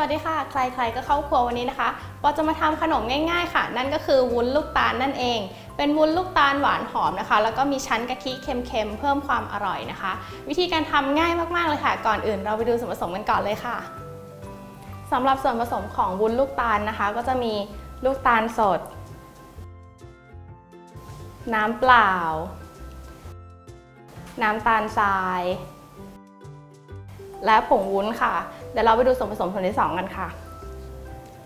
วัสดีค่ะ ใครๆก็เข้าครัววันนี้นะคะปอจะมาทำขนมง่ายๆค่ะ นั่นก็คือวุ้นลูกตาลนั่นเอง เป็นวุ้นลูกตาลหวานหอมนะคะ แล้วก็มีชั้นกะทิเค็มๆ เพิ่มความอร่อยนะคะ วิธีการทำง่ายมากๆเลยค่ะ ก่อนอื่นเราไปดูส่วนผสมกันก่อนเลยค่ะสำหรับส่วนผสมของวุ้นลูกตาลนะคะ ก็จะมีลูกตาลสด น้ำเปล่า น้ำตาลทราย และผงวุ้นค่ะ ดี๋ยวเราไปดูส่วนผสมส่วนที่ 2 กันค่ะ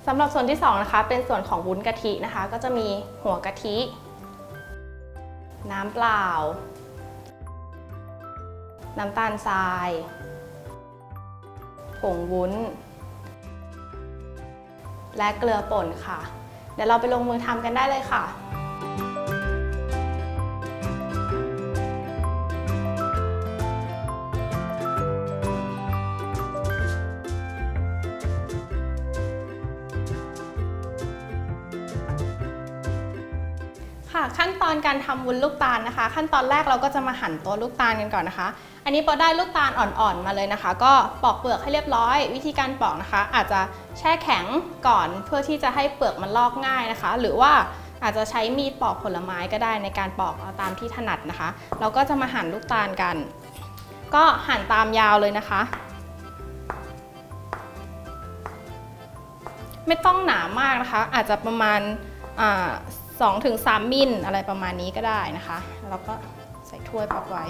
สำหรับส่วนที่ 2 นะคะ เป็นส่วนของวุ้นกะทินะคะ ก็จะมีหัวกะทิ น้ำเปล่า น้ำตาลทราย ผงวุ้น และเกลือป่นค่ะ เดี๋ยวเราไปลงมือทำกันได้เลยค่ะ ขั้นตอนการทำวุ้นลูกตาลนะคะ ขั้นตอนแรกเราก็จะมาหั่นตัวลูกตาลกันก่อนนะคะ อันนี้พอได้ลูกตาลอ่อนๆมาเลยนะคะ ก็ปอกเปลือกให้เรียบร้อย วิธีการปอกนะคะ อาจจะแช่แข็งก่อนเพื่อที่จะให้เปลือกมันลอกง่ายนะคะ หรือว่าอาจจะใช้มีดปอกผลไม้ก็ได้ในการปอกเอาตามที่ถนัดนะคะ เราก็จะมาหั่นลูกตาลกัน ก็หั่นตามยาวเลยนะคะ ไม่ต้องหนามากนะคะ อาจจะประมาณ อ่าสองถึงสามมิลอะไรประมาณนี้ก็ได้นะคะแล้วก็ใส่ถ้วยพักไว้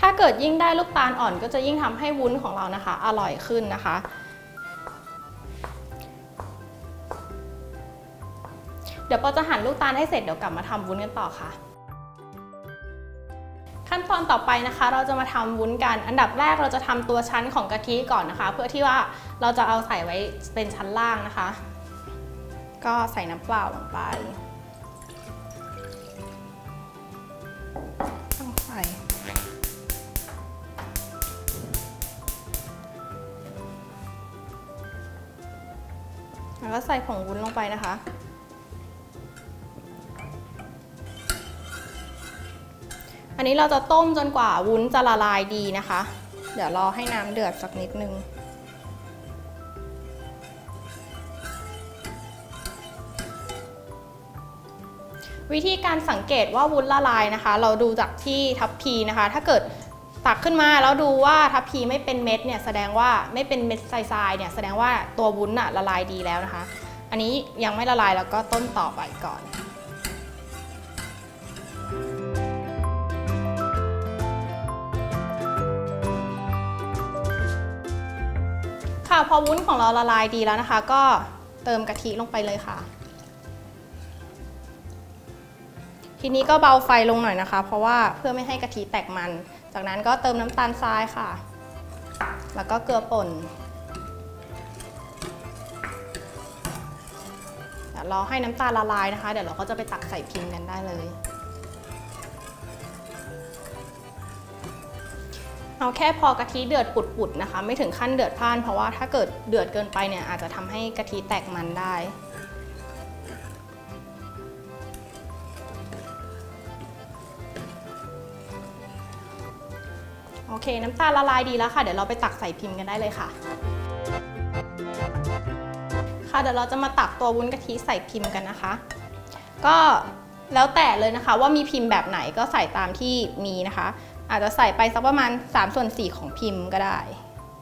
ถ้าเกิดยิ่งได้ลูกตาลอ่อนก็จะยิ่งทำให้วุ้นของเรานะคะ อร่อยขึ้นนะคะเดี๋ยวปอจะหั่นลูกตาลให้เสร็จเดี๋ยวกลับมาทำวุ้นกันต่อค่ะ ขั้นตอนต่อไปนะคะ เราจะมาทำวุ้นกัน อันดับแรกเราจะทำตัวชั้นของกะทิก่อนนะคะ เพื่อที่ว่าเราจะเอาใส่ไว้เป็นชั้นล่างนะคะ ก็ใส่น้ำเปล่าลงไปตั้งไฟแล้วก็ใส่ผงวุ้นลงไปนะคะ อันนี้เราจะต้มจนกว่าวุ้นจะละลายดีนะคะ เดี๋ยวรอให้น้ำเดือดสักนิดนึง วิธีการสังเกตว่าวุ้นละลายนะคะ เราดูจากที่ทัพพีนะคะ ถ้าเกิดตักขึ้นมาแล้วดูว่าทัพพีไม่เป็นเม็ดเนี่ยแสดงว่าไม่เป็นเม็ดทรายๆเนี่ยแสดงว่าตัววุ้นอะละลายดีแล้วนะคะ อันนี้ยังไม่ละลายแล้วก็ต้มต่อไปก่อน พอวุ้นของเราละลายดีแล้วนะคะ ก็เติมกะทิลงไปเลยค่ะ ทีนี้ก็เบาไฟลงหน่อยนะคะ เพราะว่าเพื่อไม่ให้กะทิแตกมัน จากนั้นก็เติมน้ำตาลทรายค่ะ แล้วก็เกลือป่นเดี๋ยวรอให้น้ำตาลละลายนะคะ เดี๋ยวเราก็จะไปตักใส่พิมพ์กันได้เลย เอาแค่พอกะทิเดือดปุดๆนะคะ ไม่ถึงขั้นเดือดพล่าน เพราะว่าถ้าเกิดเดือดเกินไปเนี่ยอาจจะทำให้กะทิแตกมันได้โอเค น้ำตาลละลายดีแล้วค่ะ เดี๋ยวเราไปตักใส่พิมพ์กันได้เลยค่ะ ค่ะ เดี๋ยวเราจะมาตักตัววุ้นกะทิใส่พิมพ์กันนะคะ ก็แล้วแต่เลยนะคะว่ามีพิมพ์แบบไหนก็ใส่ตามที่มีนะคะ อาจจะใส่ไปสักประมาณ3ส่วน4ของพิมพ์ก็ได้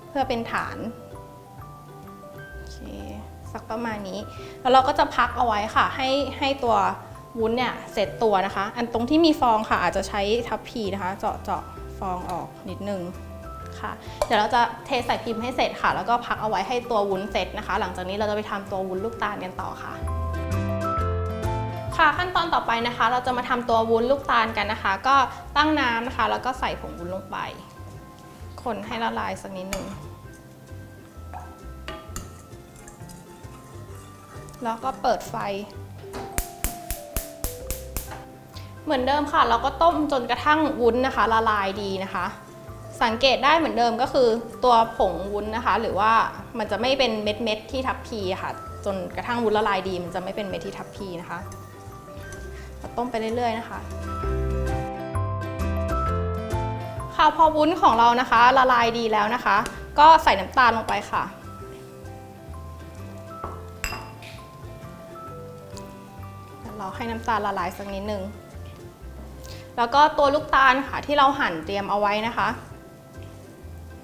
เพื่อเป็นฐานโอเคสักประมาณนี้ แล้วเราก็จะพักเอาไว้ค่ะ ให้ให้ตัววุ้นเนี่ยเสร็จตัวนะคะ อันตรงที่มีฟองค่ะ อาจจะใช้ทัพพีนะคะ เจาะเจาะฟองออกนิดนึงค่ะ เดี๋ยวเราจะเทใส่พิมพ์ให้เสร็จค่ะ แล้วก็พักเอาไว้ให้ตัววุ้นเสร็จนะคะ หลังจากนี้เราจะไปทำตัววุ้นลูกตาลกันต่อค่ะ ขั้นตอนต่อไปนะคะ เราจะมาทำตัววุ้นลูกตาลกันนะคะ ก็ตั้งน้ำนะคะ แล้วก็ใส่ผงวุ้นลงไป คนให้ละลายสักนิดหนึ่งแล้วก็เปิดไฟ เหมือนเดิมค่ะ เราก็ต้มจนกระทั่งวุ้นนะคะ ละลายดีนะคะ สังเกตได้เหมือนเดิมก็คือตัวผงวุ้นนะคะ หรือว่ามันจะไม่เป็นเม็ดเม็ดที่ทับพีค่ะ จนกระทั่งวุ้นละลายดี มันจะไม่เป็นเม็ดที่ทับพีนะคะ ต้มไปเรื่อยๆนะคะค่ะพอวุ้นของเรานะคะ ละลายดีแล้วนะคะ ก็ใส่น้ำตาลลงไปค่ะ เราให้น้ำตาลละลายสักนิดนึง แล้วก็ตัวลูกตาลค่ะที่เราหั่นเตรียมเอาไว้นะคะ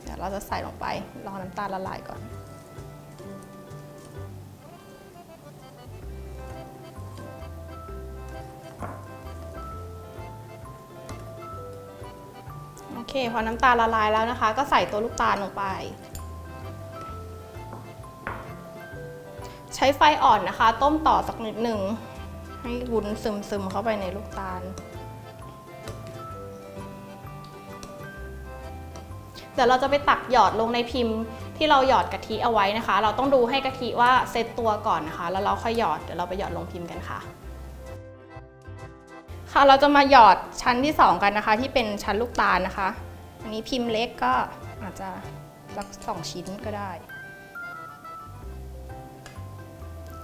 เดี๋ยวเราจะใส่ลงไปรอน้ำตาลละลายก่อน คพอน้ำตาลละลายแล้วนะคะ ก็ใส่ตัวลูกตาลลงไป ใช้ไฟอ่อนนะคะ ต้มต่อสักนิดหนึ่งให้วุ้นซึมๆเข้าไปในลูกตาล เดี๋ยวเราจะไปตักหยอดลงในพิมพ์ที่เราหยอดกะทิเอาไว้นะคะ เราต้องดูให้กะทิว่าเซตตัวก่อนนะคะ แล้วเราค่อยหยอด เดี๋ยวเราไปหยอดลงพิมพ์กันค่ะ ค่ะเราจะมาหยอดชั้นที่ 2 กันนะคะ ที่เป็นชั้นลูกตาลนะคะ อันนี้พิมพ์เล็กก็อาจจะสักสองชิ้นก็ได้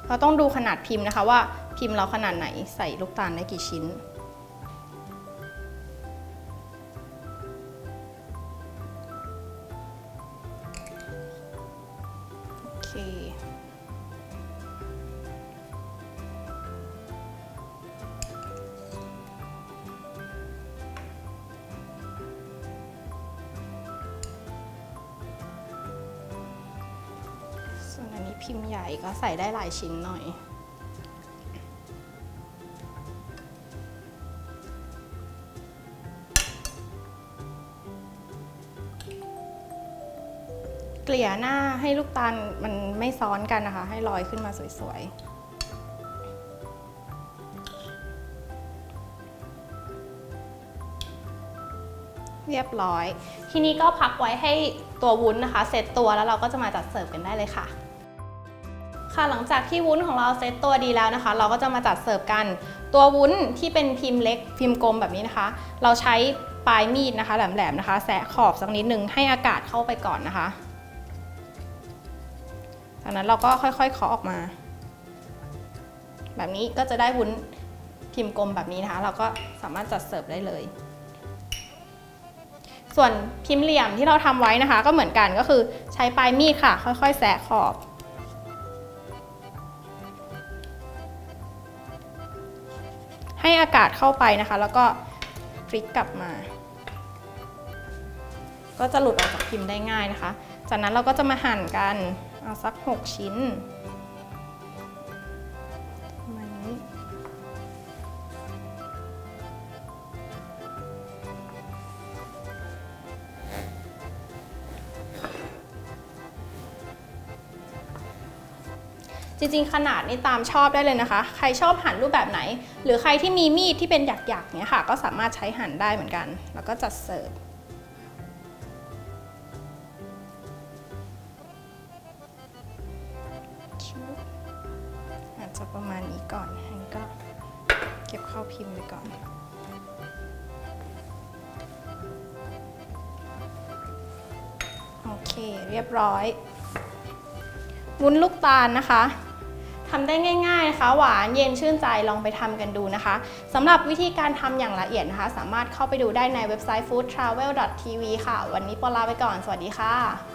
เราต้องดูขนาดพิมพ์นะคะว่าพิมพ์เราขนาดไหนใส่ลูกตาลได้กี่ชิ้น อันนี้พิมพ์ใหญ่ก็ใส่ได้หลายชิ้นหน่อย เกลี่ยหน้าให้ลูกตาลมันไม่ซ้อนกันนะคะ ให้ลอยขึ้นมาสวยๆเรียบร้อย ทีนี้ก็พักไว้ให้ตัววุ้นนะคะ เสร็จตัวแล้วเราก็จะมาจัดเสิร์ฟกันได้เลยค่ะ ค่ะหลังจากที่วุ้นของเราเซตตัวดีแล้วนะคะ เราก็จะมาจัดเสิร์ฟกัน ตัววุ้นที่เป็นพิมพ์เล็กพิมพ์กลมแบบนี้นะคะ เราใช้ปลายมีดนะคะแหลมๆนะคะ แสะขอบสักนิดนึงให้อากาศเข้าไปก่อนนะคะจากนั้นเราก็ค่อยๆเคาะออกมา แบบนี้ก็จะได้วุ้นพิมพ์กลมแบบนี้นะคะ เราก็สามารถจัดเสิร์ฟได้เลย ส่วนพิมพ์เหลี่ยมที่เราทำไว้นะคะ ก็เหมือนกันก็คือใช้ปลายมีดค่ะ ค่อยๆ แสะขอบ ให้อากาศเข้าไปนะคะ แล้วก็พลิกกลับมา ก็จะหลุดออกจากพิมพ์ได้ง่ายนะคะ จากนั้นเราก็จะมาหั่นกันเอาสัก 6 ชิ้น จริงๆ ขนาดนี้ตามชอบได้เลยนะคะ ใครชอบหั่นรูปแบบไหน หรือใครที่มีมีดที่เป็นหยักๆเนี้ยค่ะ ก็สามารถใช้หั่นได้เหมือนกัน แล้วก็จัดเสิร์ฟอาจจะประมาณนี้ก่อนอันนี้ก็เก็บเข้าพิมพ์ไว้ก่อนโอเค เรียบร้อยวุ้นลูกตาลนะคะ ทำได้ง่ายๆนะคะ หวานเย็นชื่นใจลองไปทำกันดูนะคะสำหรับวิธีการทำอย่างละเอียดนะคะ สามารถเข้าไปดูได้ในเว็บไซต์ foodtravel.tv ค่ะ วันนี้ปอลาไปก่อน สวัสดีค่ะ